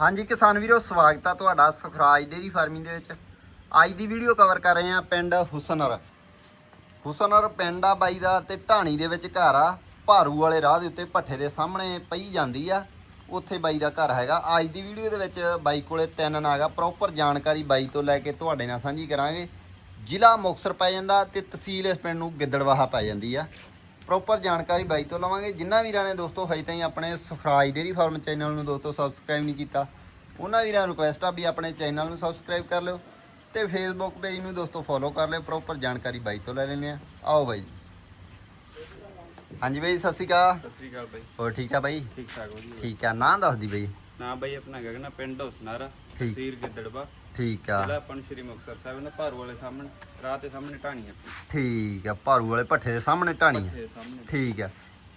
ਹਾਂਜੀ ਕਿਸਾਨ ਵੀਰੋ, ਸਵਾਗਤ ਆ ਤੁਹਾਡਾ ਸੁਖਰਾਜ ਡੇਰੀ ਫਾਰਮਿੰਗ ਦੇ ਵਿੱਚ। ਅੱਜ ਦੀ ਵੀਡੀਓ ਕਵਰ ਕਰ ਰਹੇ ਆ ਪਿੰਡ ਹੁਸਨਰ। ਹੁਸਨਰ ਪਿੰਡ ਆ ਬਾਈ ਦਾ ਤੇ ਢਾਣੀ ਦੇ ਵਿੱਚ ਘਰ ਆ। ਭਾਰੂ ਵਾਲੇ ਰਾਹ ਦੇ ਉੱਤੇ ਭੱਠੇ ਦੇ ਸਾਹਮਣੇ ਪਈ ਜਾਂਦੀ ਆ। ਉੱਥੇ ਬਾਈ ਦਾ ਘਰ ਹੈਗਾ। ਅੱਜ ਦੀ ਵੀਡੀਓ ਦੇ ਵਿੱਚ ਬਾਈ ਕੋਲੇ ਤਿੰਨ ਨਾਗਾ ਪ੍ਰੋਪਰ ਜਾਣਕਾਰੀ ਬਾਈ ਤੋਂ ਲੈ ਕੇ ਤੁਹਾਡੇ ਨਾਲ ਸਾਂਝੀ ਕਰਾਂਗੇ। ਜ਼ਿਲ੍ਹਾ ਮੁਕਤਸਰ ਪੈ ਜਾਂਦਾ ਤੇ ਤਹਿਸੀਲ ਇਸ ਪਿੰਡ ਨੂੰ ਗਿੱਦੜਵਾਹਾ ਪੈ ਜਾਂਦੀ ਆ। ਪ੍ਰੋਪਰ ਜਾਣਕਾਰੀ ਬਾਈ ਤੋਂ ਲਵਾਂਗੇ। ਜਿਨ੍ਹਾਂ ਵੀਰਾਂ ਨੇ ਦੋਸਤੋ ਹਜੇ ਤਾਈਂ ਆਪਣੇ ਸੁਖਰਾਜ ਡੇਰੀ ਫਾਰਮ ਚੈਨਲ ਨੂੰ ਦੋਸਤੋ ਸਬਸਕ੍ਰਾਈਬ ਨਹੀਂ ਕੀਤਾ ਉਹਨਾਂ ਵੀਰਾਂ ਨੂੰ ਰਿਕੁਐਸਟ ਆ ਵੀ ਆਪਣੇ ਚੈਨਲ ਨੂੰ ਸਬਸਕ੍ਰਾਈਬ ਕਰ ਲਿਓ ਤੇ ਫੇਸਬੁੱਕ ਪੇਜ ਨੂੰ ਦੋਸਤੋ ਫੋਲੋ ਕਰ ਲਿਓ ਪ੍ਰੋਪਰ ਜਾਣਕਾਰੀ ਬਾਈ ਤੋਂ ਲੈ ਲੈਂਦੇ ਆ। ਆਓ ਬਾਈ ਹਾਂਜੀ ਬਾਈ ਸਤਿ ਸ਼੍ਰੀ ਅਕਾਲ। ਸਤਿ ਸ੍ਰੀ ਅਕਾਲ ਬਾਈ। ਹੋਰ ਠੀਕ ਆ ਬਾਈ? ਠੀਕ ਠਾਕ ਵਧੀਆ। ਠੀਕ ਆ ਨਾਂ ਦੱਸਦੀ ਬਾਈ। ਨਾ ਬਾਈ ਆਪਣਾ ਗਗਨਾ ਪਿੰਡ ਹੁਸਨਾਰਾ ਤਹਿਸੀਲ ਗਿੱਦੜਬਾ ਠੀਕ ਆ। ਜ਼ਿਲ੍ਹਾ ਆਪਣ ਸ਼੍ਰੀ ਮੁਕਤਸਰ ਸਾਹਿਬ ਨੇ ਭਾਰੂ ਵਾਲੇ ਸਾਹਮਣੇ ਰਾਹ ਦੇ ਸਾਹਮਣੇ ਢਾਣੀ ਆਪਣੀ ਠੀਕ ਆ ਭਾਰੂ ਵਾਲੇ ਭੱਠੇ ਦੇ ਸਾਹਮਣੇ ਢਾਣੀ ਆ ਸਾਹਮਣੇ। ਠੀਕ ਆ।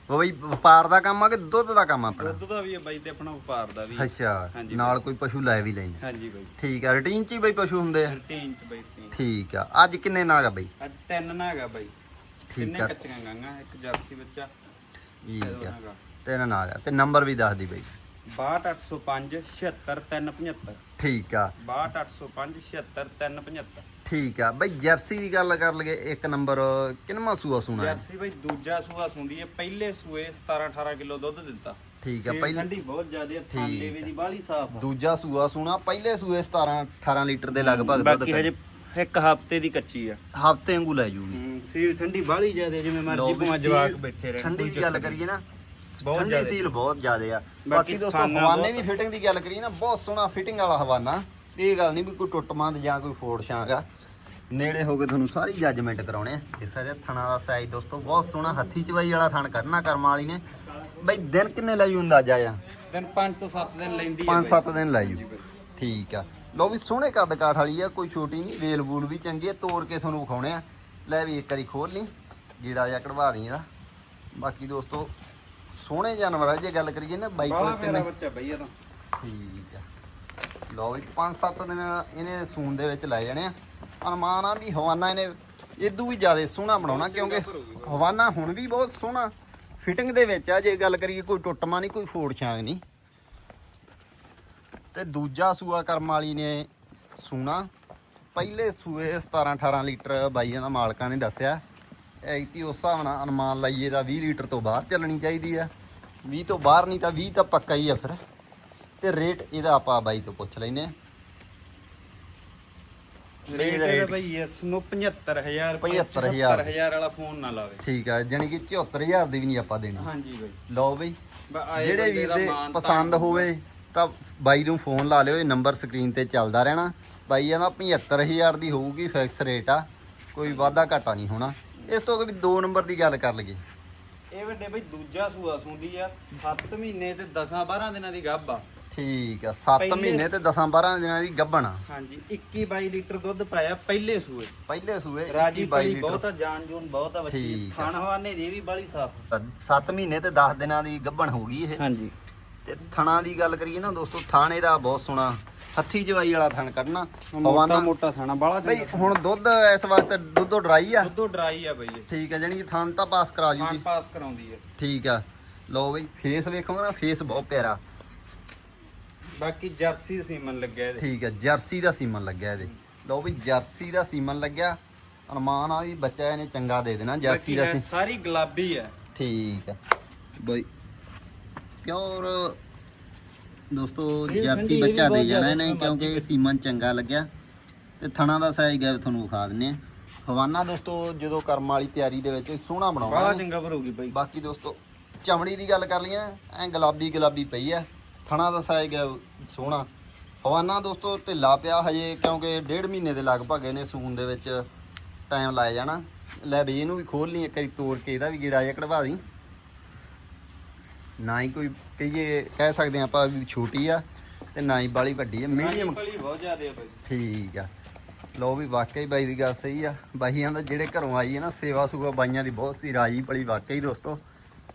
ਉਹ ਬਈ ਵਪਾਰ ਦਾ ਕੰਮ ਆ ਕਿ ਦੁੱਧ ਦਾ ਕੰਮ ਆ ਆਪਣਾ? ਦੁੱਧ ਦਾ ਵੀ ਹੈ ਬਾਈ ਤੇ ਆਪਣਾ ਵਪਾਰ ਦਾ ਵੀ। ਹੈ। ਅੱਛਾ ਹਾਂਜੀ ਨਾਲ ਕੋਈ ਪਸ਼ੂ ਲੈ ਵੀ ਲੈਂਦੇ। ਹਾਂਜੀ ਬਾਈ। ਠੀਕ ਆ ਰੂਟੀਨ ਚ ਹੀ ਬਈ ਪਸ਼ੂ ਹੁੰਦੇ ਆ? ਰੂਟੀਨ ਚ ਬਾਈ ਰੂਟੀਨ ਠੀਕ ਆ। ਅੱਜ ਕਿੰਨੇ ਨਾਗ ਆ ਬਈ? ਅੱਜ ਤਿੰਨ ਨਾ ਹੈਗਾ ਬਾਈ। ਠੀਕ ਕਿੰਨੇ ਆ। ਕੱਚੀਆਂ ਗਾਂਗਾ ਇੱਕ ਜਰਸੀ ਬੱਚਾ ਠੀਕ ਆ। ਤਿੰਨ ਨਾਗ ਆ। ਤੇ ਨੰਬਰ ਵੀ ਦੱਸ ਦੀ ਬਈ। 62805 76375 ਠੀਕ ਆ। 62805 76375 ਠੀਕ ਆ। ਬਈ ਜਰਸੀ ਦੀ ਗੱਲ ਕਰ ਲਈਏ ਇੱਕ ਨੰਬਰ ਕਿੰਨਵਾਂ ਸੂਆ ਸੁਣਾ ਹੈ? ਜਰਸੀ ਬਾਈ ਦੂਜਾ ਸੂਆ ਸੁੰਦੀ ਹੈ। ਪਹਿਲੇ ਸੂਏ 17 18 ਕਿਲੋ ਦੁੱਧ ਦਿੱਤਾ। ਠੀਕ ਆ ਪਹਿਲੇ ਠੰਡੀ ਬਹੁਤ ਜ਼ਿਆਦਾ ਠੀਕ ਥਾਲੇ ਵੀ ਦੀ ਬਾਲੀ ਸਾਫ਼ ਆ। ਦੂਜਾ ਸੂਆ ਸੁਣਾ ਪਹਿਲੇ ਸੂਏ 17 18 ਲੀਟਰ ਦੇ ਲਗਭਗ ਦੁੱਧ ਬਾਕੀ ਹਜੇ ਇੱਕ ਹਫ਼ਤੇ ਦੀ ਕੱਚੀ ਆ। ਹਫ਼ਤੇ ਵਾਂਗੂ ਲੈ ਜੂਗੀ। ਸੀਲ ਠੰਡੀ ਬਾਲੀ ਜ਼ਿਆਦਾ ਜਿਵੇਂ ਮਰਜ਼ੀ ਭਾਵੇਂ ਜਵਾਕ ਬੈਠੇ ਰਹਿਣ। ਠੰਡੀ ਦੀ ਗੱਲ ਕਰੀਏ ਨਾ ਬਹੁਤ ਠੰਡੀ ਜ਼ਿਆਦੇ। ਸੀਲ ਬਹੁਤ ਜ਼ਿਆਦੇ ਆ। ਬਾਕੀ ਦੋਸਤੋ ਹਵਾਨੇ ਦੀ ਫਿਟਿੰਗ ਦੀ ਗੱਲ ਕਰੀਏ ਨਾ ਬਹੁਤ ਸੋਹਣਾ ਫਿਟਿੰਗ ਵਾਲਾ ਹਵਾਨਾ। ਇਹ ਗੱਲ ਨਹੀਂ ਵੀ ਕੋਈ ਟੁੱਟਮੰਦ ਜਾਂ ਕੋਈ ਫੋੜ ਛਾਂਗਾ ਨੇੜੇ ਹੋ ਕੇ ਤੁਹਾਨੂੰ ਸਾਰੀ ਜੱਜਮੈਂਟ ਕਰਾਉਣੇ ਆ। ਇਸ ਦੇ ਥਣਾ ਦਾ ਸਾਈਜ਼ ਦੋਸਤੋ ਬਹੁਤ ਸੋਹਣਾ ਹੱਥੀ ਚਵਾਈ ਵਾਲਾ ਥਣ ਕੱਢਣਾ ਕਰਮ ਵਾਲੀ ਨੇ। ਬਈ ਦਿਨ ਕਿੰਨੇ ਲੈ ਜੂ ਅੰਦਾਜ਼ਾ ਆ? ਦਿਨ 5 ਤੋਂ 7 ਦਿਨ ਲੈਂਦੀ ਆ 5-7 ਦਿਨ ਲੈ ਜੂ ਹਾਂਜੀ ਬਾਈ। ਠੀਕ ਆ। ਲੋ ਵੀ ਸੋਹਣੇ ਕੱਦ ਕਾਠ ਵਾਲੀ ਆ ਕੋਈ ਛੋਟੀ ਨਹੀਂ ਵੇਲ ਬੂਲ ਵੀ ਚੰਗੀ ਆ ਤੋੜ ਕੇ ਤੁਹਾਨੂੰ ਵਿਖਾਉਣੇ ਆ। ਲੈ ਵੀ ਇੱਕ ਵਾਰੀ ਖੋਲ ਲਈ ਗੀੜਾ ਜਿਹਾ ਕਢਵਾ ਦੀ ਇਹਦਾ। ਬਾਕੀ ਦੋਸਤੋ ਸੋਹਣੇ ਜਾਨਵਰ ਆ ਜੇ ਗੱਲ ਕਰੀਏ ਨਾ ਬਾਈ ਕੋਲ ਤਿੰਨ ਬੱਚਾ ਬਈ ਇਹ ਤਾਂ। ਠੀਕ ਆ। ਲੋ ਵੀ 5-7 ਦਿਨ ਇਹਨੇ ਸੂਨ ਦੇ ਵਿੱਚ ਲੈ ਜਾਣੇ ਆ। ਅਨੁਮਾਨ ਆ ਵੀ ਹਵਾਨਾ ਇਹਨੇ ਇਦੋਂ ਵੀ ਜ਼ਿਆਦਾ ਸੋਹਣਾ ਬਣਾਉਣਾ ਕਿਉਂਕਿ ਹਵਾਨਾ ਹੁਣ ਵੀ ਬਹੁਤ ਸੋਹਣਾ। ਫਿਟਿੰਗ ਦੇ ਵਿੱਚ ਆ ਜੇ ਗੱਲ ਕਰੀਏ ਕੋਈ ਟੁੱਟਮਾ ਨਹੀਂ ਕੋਈ ਫੋੜ ਛਾਂਗ ਨਹੀਂ। ਤੇ ਦੂਜਾ ਸੂਆ ਕਰਮ ਵਾਲੀ ਨੇ ਸੂਣਾ। ਪਹਿਲੇ ਸੂਏ 17 18 ਲੀਟਰ ਬਾਈਆਂ ਦਾ ਮਾਲਕਾਂ ਨੇ ਦੱਸਿਆ। ਐਕਟੀ ਉਸ ਹਿਸਾਬ ਨਾਲ ਅਨੁਮਾਨ ਲਾਈਏ ਤਾਂ 20 ਲੀਟਰ ਤੋਂ ਬਾਹਰ ਚੱਲਣੀ ਚਾਹੀਦੀ ਆ। 20 ਤੋਂ ਬਾਹਰ ਨਹੀਂ ਤਾਂ 20 ਤਾਂ ਪੱਕਾ ਹੀ ਆ ਫਿਰ। ਤੇ ਰੇਟ ਇਹਦਾ ਆਪਾਂ ਬਾਈ ਤੋਂ ਪੁੱਛ ਲੈਨੇ ਆ। ਰੇਟ। ਇਹਦਾ ਬਈ ਇਸ ਨੂੰ 75000 75,000 75000 ਵਾਲਾ ਫੋਨ ਨਾ ਲਾਵੇ। ਠੀਕ ਆ ਜਾਣੀ ਕਿ 74000 ਦੀ ਵੀ ਨਹੀਂ ਆਪਾਂ ਦੇਣੀ। ਹਾਂਜੀ ਬਈ। ਲਓ ਬਈ ਜਿਹੜੇ ਵੀਰ ਦਾ ਦੇ ਪਸੰਦ ਹੋਵੇ ਤਾਂ ਬਾਈ ਨੂੰ ਫੋਨ ਲਾ ਲਿਓ ਇਹ ਨੰਬਰ ਸਕਰੀਨ ਤੇ ਚੱਲਦਾ ਰਹਿਣਾ। ਬਾਈ ਇਹਦਾ 75000 ਦੀ ਹੋਊਗੀ ਫਿਕਸ ਰੇਟ ਆ ਕੋਈ ਵਾਧਾ ਘਾਟਾ ਨਹੀਂ ਹੋਣਾ। ਇਸ ਤੋਂ ਅਗੇ ਵੀ 2 ਨੰਬਰ ਦੀ ਗੱਲ ਕਰ ਲਈਏ। ਇਹ ਵੱਡੇ ਬਈ ਦੂਜਾ ਸੂਆ ਸੁੰਦੀ ਆ 7 ਮਹੀਨੇ ਤੇ 10 12 ਦਿਨਾਂ ਦੀ ਗੱਭ ਆ। ਠੀਕ ਆ 7 ਪਹਿਲੇ- ਮਹੀਨੇ ਤੇ 10 12 ਦਿਨਾਂ ਦੀ ਗੱਭਣ ਹਾਂਜੀ 21 22 ਲੀਟਰ ਦੁੱਧ ਪਾਇਆ ਪਹਿਲੇ ਸੂਏ। ਪਹਿਲੇ ਸੂਏ 21 ਰਾਜੀ 22 ਬਾਈ ਲੀਟਰ। ਬਹੁਤ ਜਾਨ ਜੂਨ ਬਹੁਤ ਆ ਬੱਚੀ। ਖਾਣ ਹਵਾਨੇ ਦੀ ਵੀ ਬਾਲੀ ਸਾਫ਼। 7 ਮਹੀਨੇ ਤੇ 10 ਦਿਨਾਂ ਦੀ ਗੱਭਣ ਹੋਊਗੀ ਇਹ। ਹਾਂਜੀ। ਤੇ ਥਣਾ ਦੀ ਗੱਲ ਕਰੀਏ ਨਾ ਦੋਸਤੋ ਥਾਣੇ ਦਾ ਬਹੁਤ ਸੋਹਣਾ ਹੱਥੀ ਜਵਾਈ ਵਾਲਾ ਥਣ ਕੱਢਣਾ ਮੋਟਾ ਹਵਾਨਾ ਮੋਟਾ ਖਾਣਾ ਬਾਲਾ ਬਈ ਹੁਣ ਦੁੱਧ ਇਸ ਵਕਤ ਦੁੱਧੋ ਡਰਾਈ ਆ? ਦੁੱਧੋ ਡਰਾਈ ਆ ਬਈ ਇਹ। ਠੀਕ ਆ ਜਾਨੀ ਕਿ ਥਣ ਤਾਂ ਪਾਸ ਕਰਾ ਖਾਣ ਜੂਗੀ ਪਾਸ ਕਰਾਉਂਦੀ ਆ। ਠੀਕ ਆ। ਲਓ ਬਈ ਫੇਸ ਵੇਖੋ ਨਾ ਫੇਸ ਬਹੁਤ ਪਿਆਰਾ। ਬਾਕੀ ਜਰਸੀ ਸੀਮਨ ਲੱਗਿਆ ਇਹਦੇ। ਠੀਕ ਆ ਜਰਸੀ ਦਾ ਸੀਮਨ ਲੱਗਿਆ ਇਹਦੇ। ਲਓ ਬਈ ਜਰਸੀ ਦਾ ਸੀਮਨ ਲੱਗਿਆ। ਅਨੁਮਾਨ ਆ ਵੀ ਬੱਚਾ ਇਹਨੇ ਚੰਗਾ ਦੇ ਦੇਣਾ ਜਰਸੀ ਬਾਕੀ ਦਾ ਸੀ। ਸਾਰੀ ਗੁਲਾਬੀ ਆ। ਠੀਕ ਆ। ਬਈ ਪਿਓਰ ਦੋਸਤੋ ਜਰਸੀ ਬੱਚਾ ਦੇ ਜਾਣਾ ਇਹਨੇ ਕਿਉਂਕਿ ਸੀਮਨ ਚੰਗਾ ਲੱਗਿਆ। ਤੇ ਥਣਾ ਦਾ ਸਾਈਜ਼ ਗਿਆ ਤੁਹਾਨੂੰ ਵਿਖਾ ਦਿੰਨੇ ਆ। ਹਵਾਨਾ ਦੋਸਤੋ ਜਦੋਂ ਕਰਮ ਵਾਲੀ ਤਿਆਰੀ ਦੇ ਵਿੱਚ ਸੋਹਣਾ ਬਣਾਉਣਾ ਇਹਨੇ। ਚੰਗਾ ਭਰੂਗੀ ਬਈ। ਬਾਕੀ ਦੋਸਤੋ ਚਮੜੀ ਦੀ ਗੱਲ ਕਰ ਲਈਏ ਐ ਗੁਲਾਬੀ ਗੁਲਾਬੀ ਪਈ ਆ। ਥਣਾ ਦਾ ਸਾਈਜ਼ ਗਿਆ ਸੋਹਣਾ। ਹਵਾਨਾ ਦੋਸਤੋ ਢਿੱਲਾ ਪਿਆ ਹਜੇ ਕਿਉਂਕਿ ਡੇਢ ਮਹੀਨੇ ਦੇ ਲਗਭਗ ਇਹਨੇ ਸੂਨ ਦੇ ਵਿੱਚ ਟਾਈਮ ਲਾਇਆ ਜਾਣਾ। ਲੈ ਵੀ ਇਹਨੂੰ ਵੀ ਖੋਲ ਲਈ ਇੱਕ ਵਾਰੀ ਤੋੜ ਕੇ ਇਹਦਾ ਵੀ ਗੇੜਾ ਜਿਹਾ ਕਢਵਾ ਦੀ ਨਾ ਹੀ ਕੋਈ ਕਹੀਏ ਕਹਿ ਸਕਦੇ ਆਪਾਂ ਵੀ ਛੋਟੀ ਆ ਤੇ ਨਾ ਹੀ ਬਾਲੀ ਵੱਡੀ ਆ ਮੀਡੀਅਮ ਕਲੀ ਬਹੁਤ ਜ਼ਿਆਦੇ ਆ ਬਈ। ਠੀਕ ਆ। ਲੋ ਵੀ ਵਾਕਈ ਬਾਈ ਦੀ ਗੱਲ ਸਹੀ ਆ। ਬਾਈਆਂ ਦਾ ਜਿਹੜੇ ਘਰੋਂ ਆਈ ਹੈ ਨਾ ਸੇਵਾ ਸੁਗਾ ਬਾਈਆਂ ਦੀ ਬਹੁਤ ਸੀ ਰਾਜੀ ਪਲੀ ਵਾਕਈ ਦੋਸਤੋ।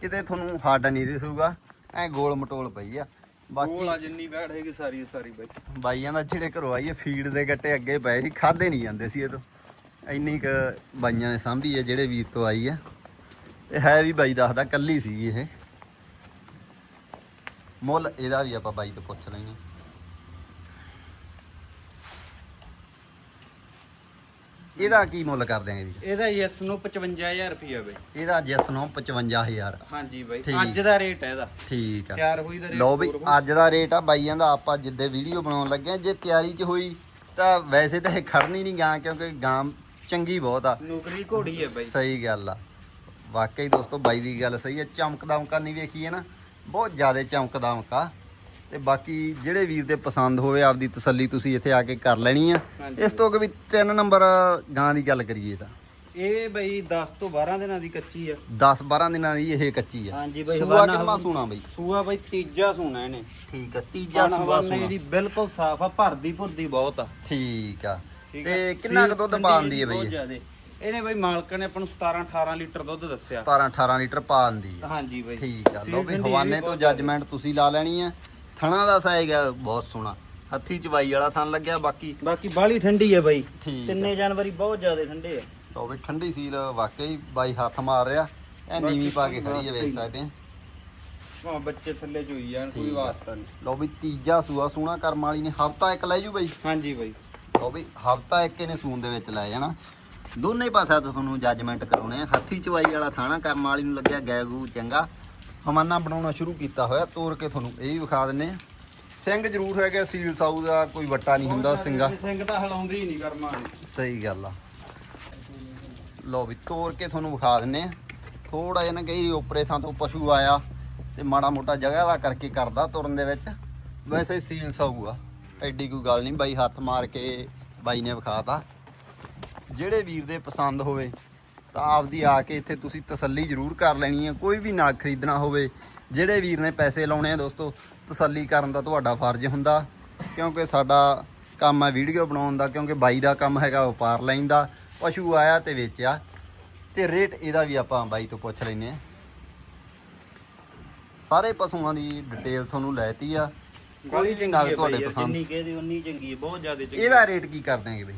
ਕਿਤੇ ਤੁਹਾਨੂੰ ਹੱਡ ਨਹੀਂ ਦਿਸੂਗਾ ਐ ਗੋਲ ਮਟੋਲ ਪਈ ਆ। ਬਾਕੀ ਕੋਲਾ ਜਿੰਨੀ ਬੈਠ ਹੈਗੀ ਸਾਰੀ ਸਾਰੀ ਬਈ। ਬਾਈਆਂ ਦਾ ਜਿਹੜੇ ਘਰੋਂ ਆਈ ਹੈ ਫੀਡ ਦੇ ਗੱਟੇ ਅੱਗੇ ਪਏ ਸੀ ਖਾਦੇ ਨਹੀਂ ਜਾਂਦੇ ਸੀ ਇਹ ਤੋਂ। ਇੰਨੀ ਕ ਬਾਈਆਂ ਨੇ ਸਾਂਭੀ ਹੈ ਜਿਹੜੇ ਵੀਰ ਤੋਂ ਆਈ ਆ। ਇਹ ਹੈ ਵੀ ਬਾਈ ਦੱਸਦਾ ਕੱਲੀ ਸੀ ਇਹ। ਮੁੱਲ ਇਹਦਾ ਵੀ ਆਪਾਂ ਬਾਈ ਤੋਂ ਪੁੱਛ ਲੈਣੇ ਇਹਦਾ ਕੀ ਮੁੱਲ ਕਰਦੇ ਆ ਜੀ? ਇਹਦਾ ਯੈਸ ਨੂੰ 55000 ਰੁਪਇਆ ਬਈ। ਇਹਦਾ ਜਿਸ ਨੂੰ 55000 ਹਾਂਜੀ ਬਾਈ ਅੱਜ ਦਾ ਰੇਟ ਹੈ ਇਹਦਾ। ਠੀਕ ਆ। ਤਿਆਰ ਹੋਈ ਦਾ ਰੇਟ ਲਓ ਅੱਜ ਦਾ ਰੇਟ ਆ ਬਾਈ ਕਹਿੰਦਾ ਆਪਾਂ ਜਿੱਦੇ ਵੀਡੀਓ ਬਣਾਉਣ ਲੱਗੇ ਜੇ ਤਿਆਰੀ 'ਚ ਹੋਈ ਤਾਂ ਵੈਸੇ ਤਾਂ ਇਹ ਖੜਨੀ ਨਹੀਂ ਗਾਂ ਕਿਉਂਕਿ ਗਾਂ ਚੰਗੀ ਬਹੁਤ ਆ। ਨੁਕਰੀ ਘੋੜੀ ਹੈ ਬਾਈ। ਸਹੀ ਗੱਲ ਆ। ਵਾਕਈ ਦੋਸਤੋ ਬਾਈ ਦੀ ਗੱਲ ਸਹੀ ਆ ਚਮਕ ਦਮਕਾ ਨਹੀਂ ਵੇਖੀ ਹੈ ਨਾ। ਬਹੁਤ ਜ਼ਿਆਦਾ ਚਮਕ ਦਮਕਾ ਤੇ ਬਾਕੀ ਜਿਹੜੇ ਵੀਰ ਦੇ ਪਸੰਦ ਹੋਵੇ ਆਪਦੀ ਤਸੱਲੀ ਤੁਸੀਂ ਇੱਥੇ ਆ ਕੇ ਕਰ ਲੈਣੀ ਆ। ਇਸ ਤੋਂ ਅਗੇ ਵੀ ਤਿੰਨ ਨੰਬਰ ਗਾਂ ਦੀ ਗੱਲ ਕਰੀਏ ਤਾਂ। ਇਹ ਬਈ 10 ਤੋਂ 12 ਦਿਨਾਂ ਦੀ ਕੱਚੀ ਆ। 10 12 ਦਿਨਾਂ ਦੀ ਇਹ ਕੱਚੀ ਆ। ਹਾਂਜੀ ਬਈ ਸੂਆ ਕਿੰਨਾ ਸੂਣਾ ਬਈ। ਸੂਆ ਬਈ ਤੀਜਾ ਸੂਣਾ ਇਹਨੇ। ਠੀਕ ਆ ਤੀਜਾ ਸੂਆ ਸੂਣਾ ਦੀ ਬਿਲਕੁਲ ਸਾਫ਼ ਆ ਭਰਦੀ ਭੁਰਦੀ ਬਹੁਤ ਆ। ਠੀਕ ਆ। ਤੇ। ਕਿੰਨਾ ਕੁ ਦੁੱਧ ਪਾਉਂਦੀ ਹੈ ਬਹੁਤ ਬਈ ਇਹ? ਜ਼ਿਆਦੇ। ਇਹਨੇ ਬਈ ਮਾਲਕ ਨੇ ਆਪਾਂ ਨੂੰ 17 18 ਲੀਟਰ ਦੁੱਧ ਦੱਸਿਆ। 17 18 ਲੀਟਰ ਪਾ ਦਿੰਦੀ ਆ ਹਾਂਜੀ ਬਈ। ਠੀਕ ਆ। ਲਓ ਵੀ ਹਵਾਨੇ ਤੋਂ। ਜੱਜਮੈਂਟ ਤੁਸੀਂ ਲਾ ਲੈਣੀ ਆ। ਥਣਾ ਦਾ ਆ ਬਹੁਤ ਸੋਹਣਾ। ਹੱਥੀ ਚਵਾਈ ਵਾਲਾ ਥਣ ਲੱਗਿਆ ਬਾਕੀ ਬਾਕੀ ਬਾਲੀ ਠੰਡੀ ਹੈ ਬਈ। ਠੀਕ ਤਿੰਨੇ ਜਾਨਵਰੀ ਬਹੁਤ ਜ਼ਿਆਦਾ ਠੰਡੇ ਆ। ਲਓ ਵੀ ਠੰਡੀ ਸੀਲ ਵਾਕਈ ਬਾਈ ਹੱਥ ਮਾਰ ਰਿਹਾ। ਬਾਕੀ ਨੀਵੀਂ ਪਾ ਕੇ ਖੜੀ ਹੈ ਵੇਖ। ਸਕਦੇ ਆ। ਹਾਂ ਬੱਚੇ ਥੱਲੇ ਚੋਈ ਜਾਣ ਕੋਈ। ਵਾਸਤਾ ਨਹੀਂ। ਲਓ ਵੀ ਤੀਜਾ ਸੂਆ ਸੋਹਣਾ ਕਰਮ ਵਾਲੀ ਨੇ। ਹਫਤਾ ਇੱਕ ਲੈ ਜੂ ਬਾਈ। ਹਾਂਜੀ ਬਈ। ਲਓ ਵੀ ਹਫਤਾ ਇੱਕ ਇਹਨੇ ਸੂਨ ਦੇ ਵਿੱਚ ਲੈ ਜਾਣਾ। ਦੋਨੇ ਪਾਸਿਆਂ ਤੋਂ ਤੁਹਾਨੂੰ ਜੱਜਮੈਂਟ ਕਰਾਉਣੇ ਆ। ਹੱਥੀ ਚਵਾਈ ਵਾਲਾ ਥਾਣਾ ਕਰਮ ਵਾਲੀ ਨੂੰ ਲੱਗਿਆ ਗੈਗੂ ਚੰਗਾ। ਹਮਾਨਾ ਬਣਾਉਣਾ ਸ਼ੁਰੂ ਕੀਤਾ ਹੋਇਆ ਤੋੜ ਕੇ ਤੁਹਾਨੂੰ ਇਹ ਵੀ ਵਿਖਾ ਦਿੰਨੇ ਆ। ਸਿੰਘ ਜ਼ਰੂਰ ਹੈਗਾ ਸੀਲ ਸਾਊ ਦਾ ਕੋਈ ਵੱਟਾ ਨਹੀਂ ਹੁੰਦਾ ਸਿੰਘਾ। ਸਿੰਘ ਤਾਂ ਹਲਾਉਂਦੀ ਹੀ ਨਹੀਂ ਕਰਮਾ ਸਹੀ ਗੱਲ ਆ। ਲਓ ਵੀ ਤੋੜ ਕੇ ਤੁਹਾਨੂੰ ਵਿਖਾ ਦਿੰਨੇ ਆ। ਥੋੜਾ ਜਿਹਾ ਨਾ ਕਈ ਉਪਰੇ ਥਾਂ ਤੋਂ ਪਸ਼ੂ ਆਇਆ ਤੇ ਮਾੜਾ ਮੋਟਾ ਜਗ੍ਹਾ ਦਾ ਕਰਕੇ ਕਰਦਾ ਤੁਰਨ ਦੇ ਵਿੱਚ। ਵੈਸੇ ਸੀਲ ਸਾਊ ਆ ਐਡੀ ਕੋਈ ਗੱਲ ਨਹੀਂ ਬਾਈ ਹੱਥ ਮਾਰ ਕੇ ਬਾਈ ਨੇ ਵਿਖਾਤਾ। ਜਿਹੜੇ ਵੀਰ ਦੇ ਪਸੰਦ ਹੋਵੇ ਤਾਂ ਆਪਦੀ ਆ ਕੇ ਇੱਥੇ ਤੁਸੀਂ ਤਸੱਲੀ ਜ਼ਰੂਰ ਕਰ ਲੈਣੀ ਹੈ। ਕੋਈ ਵੀ ਨਾਗ ਖਰੀਦਣਾ ਹੋਵੇ ਜਿਹੜੇ ਵੀਰ ਨੇ ਪੈਸੇ ਲਾਉਣੇ ਆ ਦੋਸਤੋ ਤਸੱਲੀ ਕਰਨ ਦਾ ਤੁਹਾਡਾ ਫਰਜ਼ ਹੁੰਦਾ। ਕਿਉਂਕਿ ਸਾਡਾ ਕੰਮ ਹੈ ਵੀਡੀਓ ਬਣਾਉਣ ਦਾ ਕਿਉਂਕਿ ਬਾਈ ਦਾ ਕੰਮ ਹੈਗਾ ਵਪਾਰ ਲੈਣ ਦਾ ਪਸ਼ੂ ਆਇਆ ਤੇ ਵੇਚਿਆ। ਤੇ ਰੇਟ ਇਹਦਾ ਵੀ ਆਪਾਂ ਬਾਈ ਤੋਂ ਪੁੱਛ ਲੈਨੇ ਆ ਸਾਰੇ ਪਸ਼ੂਆਂ ਦੀ ਡਿਟੇਲ ਤੁਹਾਨੂੰ ਲੈਤੀ ਆ। ਕੋਈ ਵੀ ਨਗ ਤੁਹਾਡੇ ਪਸੰਦ ਜਿੰਨੀ ਕਹਦੀ ਉਨੀ ਚੰਗੀ ਹੈ ਬਹੁਤ ਜ਼ਿਆਦਾ ਚੰਗੀ ਇਹਦਾ ਰੇਟ ਕੀ ਕਰ ਦਿਆਂਗੇ ਬਈ?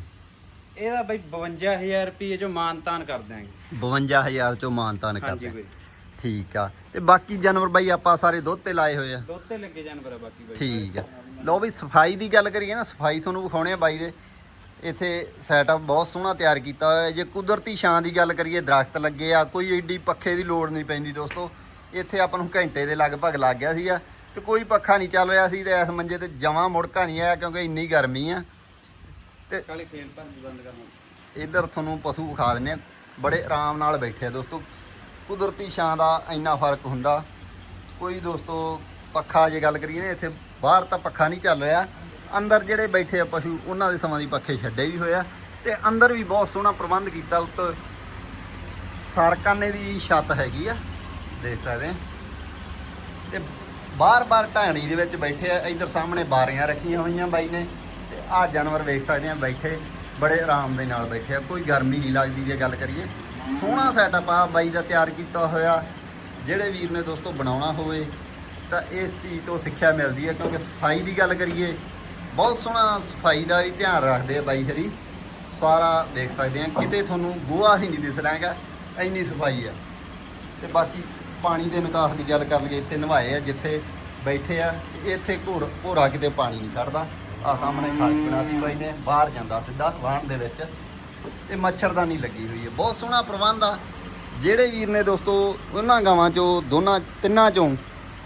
ਇਹਦਾ ਬਈ 52000 ਰੁਪਏ ਜੋ ਮਾਨਤਾਨ ਕਰ ਦਿਆਂਗੇ। 52000 ਚੋਂ ਮਾਨਤਾਨ ਹਾਂਜੀ ਕਰਦੇ ਬਈ। ਠੀਕ ਆ। ਤੇ ਬਾਕੀ ਜਾਨਵਰ ਬਾਈ ਆਪਾਂ ਸਾਰੇ ਦੁੱਧ ਤੇ ਲਾਏ ਹੋਏ ਆ। ਦੁੱਧ ਤੇ ਲੱਗੇ ਜਾਨਵਰ ਆ ਬਾਕੀ ਬਈ। ਠੀਕ ਆ। ਲਓ ਵੀ ਸਫ਼ਾਈ ਦੀ ਗੱਲ ਕਰੀਏ ਨਾ ਸਫ਼ਾਈ ਤੁਹਾਨੂੰ ਵਿਖਾਉਣੇ ਆ ਬਾਈ ਦੇ। ਇੱਥੇ ਸੈਟਅਪ ਬਹੁਤ ਸੋਹਣਾ ਤਿਆਰ ਕੀਤਾ ਹੋਇਆ ਹੈ। ਜੇ ਕੁਦਰਤੀ ਛਾਂ ਦੀ ਗੱਲ ਕਰੀਏ ਦਰਖਤ ਲੱਗੇ ਆ ਕੋਈ ਏਡੀ ਪੱਖੇ ਦੀ ਲੋੜ ਨਹੀਂ ਪੈਂਦੀ ਦੋਸਤੋ। ਇੱਥੇ ਆਪਾਂ ਨੂੰ ਘੰਟੇ ਦੇ ਲਗਭਗ ਲੱਗ ਗਿਆ ਸੀਗਾ। ਤੇ ਕੋਈ ਪੱਖਾ ਨਹੀਂ ਚੱਲ ਰਿਹਾ ਸੀ ਤੇ ਇਸ ਮੰਜੇ ਤੇ ਜਮਾਂ ਮੁੜਕਾ ਨਹੀਂ ਆਇਆ ਕਿਉਂਕਿ ਇੰਨੀ ਗਰਮੀ ਆ। ਕਾਲੀ ਬੰਦ ਕਰਨਾ। ਇੱਧਰ ਤੁਹਾਨੂੰ ਪਸ਼ੂ ਵਿਖਾ ਦਿੰਨੇ ਆ ਬੜੇ ਆਰਾਮ ਨਾਲ ਬੈਠੇ ਆ ਦੋਸਤੋ। ਕੁਦਰਤੀ ਛਾਂ ਦਾ ਇੰਨਾ ਫ਼ਰਕ ਹੁੰਦਾ। ਕੋਈ ਦੋਸਤੋ ਪੱਖਾ ਜੇ ਗੱਲ ਕਰੀਏ ਨਾ ਇੱਥੇ ਬਾਹਰ ਤਾਂ ਪੱਖਾ ਨਹੀਂ ਚੱਲ ਰਿਹਾ। ਅੰਦਰ ਜਿਹੜੇ ਬੈਠੇ ਆ ਪਸ਼ੂ ਉਹਨਾਂ ਦੇ ਸਮਾਂ ਦੀ ਪੱਖੇ ਛੱਡੇ ਵੀ ਹੋਇਆ ਤੇ ਅੰਦਰ ਵੀ ਬਹੁਤ ਸੋਹਣਾ ਪ੍ਰਬੰਧ ਕੀਤਾ ਉੱਤੇ ਸਰਕਾਨੇ ਦੀ ਛੱਤ ਹੈਗੀ ਆ ਦੇਖ ਸਕਦੇ ਤੇ ਬਾਰ-ਬਾਰ ਢਾਣੀ ਦੇ ਵਿੱਚ ਬੈਠੇ ਆ। ਇੱਧਰ ਸਾਹਮਣੇ ਬਾਰੀਆਂ ਰੱਖੀਆਂ ਹੋਈਆਂ ਬਾਈ ਨੇ। ਤੇ ਆਹ ਜਾਨਵਰ ਵੇਖ ਸਕਦੇ ਆ, ਬੈਠੇ, ਬੜੇ ਆਰਾਮ ਦੇ ਨਾਲ ਬੈਠੇ ਆ, ਕੋਈ ਗਰਮੀ ਨਹੀਂ ਲੱਗਦੀ ਜੇ ਗੱਲ ਕਰੀਏ। ਸੋਹਣਾ ਸੈਟਅਪ ਆ, ਬਾਈ ਦਾ ਤਿਆਰ ਕੀਤਾ ਹੋਇਆ, ਜਿਹੜੇ ਵੀਰ ਨੇ ਦੋਸਤੋ ਬਣਾਉਣਾ ਹੋਵੇ, ਤਾਂ ਇਸ ਚੀਜ਼ ਤੋਂ ਸਿੱਖਿਆ ਮਿਲਦੀ ਹੈ ਕਿਉਂਕਿ ਸਫ਼ਾਈ ਦੀ ਗੱਲ ਕਰੀਏ, ਬਹੁਤ ਸੋਹਣਾ ਸਫ਼ਾਈ ਦਾ ਵੀ ਧਿਆਨ ਰੱਖਦੇ ਆ ਬਾਈ ਹਰੀ। ਸਾਰਾ ਦੇਖ ਸਕਦੇ ਆ, ਕਿਤੇ ਤੁਹਾਨੂੰ ਗੋਹਾ ਹੀ ਨਹੀਂ ਦਿਸ ਹੈਗਾ ਇੰਨੀ ਸਫ਼ਾਈ ਆ। ਤੇ ਬਾਕੀ ਪਾਣੀ ਦੇ ਨਿਕਾਸ ਦੀ ਗੱਲ ਕਰ ਲਈਏ, ਇੱਥੇ ਨਵਾਏ ਆ, ਜਿੱਥੇ ਬੈਠੇ ਆ, ਇੱਥੇ ਘੋਰ ਘੋਰਾ ਕਿਤੇ ਪਾਣੀ ਨਹੀਂ ਕੱਢਦਾ ਆ ਸਾਹਮਣੇ ਖਾਲੀ ਬਣਾਤੀ ਬਾਈ ਨੇ, ਬਾਹਰ ਜਾਂਦਾ ਸਿੱਧਾ ਵਾਹਣ ਦੇ ਵਿੱਚ। ਤੇ ਮੱਛਰਦਾਨੀ ਲੱਗੀ ਹੋਈ ਹੈ। ਬਹੁਤ ਸੋਹਣਾ ਪ੍ਰਬੰਧ ਆ। ਜਿਹੜੇ ਵੀਰ ਨੇ ਦੋਸਤੋ, ਉਹਨਾਂ ਗਾਵਾਂ ਚੋਂ, ਦੋਨਾਂ, ਤਿੰਨਾਂ ਚੋਂ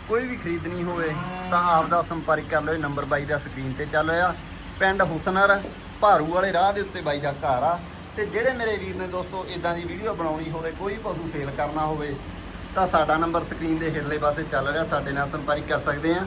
ਕੋਈ ਵੀ ਖਰੀਦਣੀ ਹੋਵੇ, ਤਾਂ ਆਪ ਦਾ ਸੰਪਰਕ ਕਰ ਲਓ। ਨੰਬਰ ਬਾਈ ਦਾ ਸਕਰੀਨ ਤੇ ਚੱਲ ਰਿਹਾ। ਪਿੰਡ ਹੁਸਨਰ, ਭਾਰੂ ਵਾਲੇ ਰਾਹ ਦੇ ਉੱਤੇ ਬਾਈ ਦਾ ਘਰ ਆ। ਤੇ ਜਿਹੜੇ ਮੇਰੇ ਵੀਰ ਨੇ ਦੋਸਤੋ ਇਦਾਂ ਦੀ ਵੀਡੀਓ ਬਣਾਉਣੀ ਹੋਵੇ, ਕੋਈ ਪਸ਼ੂ ਸੇਲ ਕਰਨਾ ਹੋਵੇ, ਤਾਂ ਸਾਡਾ ਨੰਬਰ ਸਕਰੀਨ ਦੇ ਹੇਠਲੇ ਪਾਸੇ ਚੱਲ ਰਿਹਾ। ਸਾਡੇ ਨਾਲ ਸੰਪਰਕ ਕਰ ਸਕਦੇ ਆ।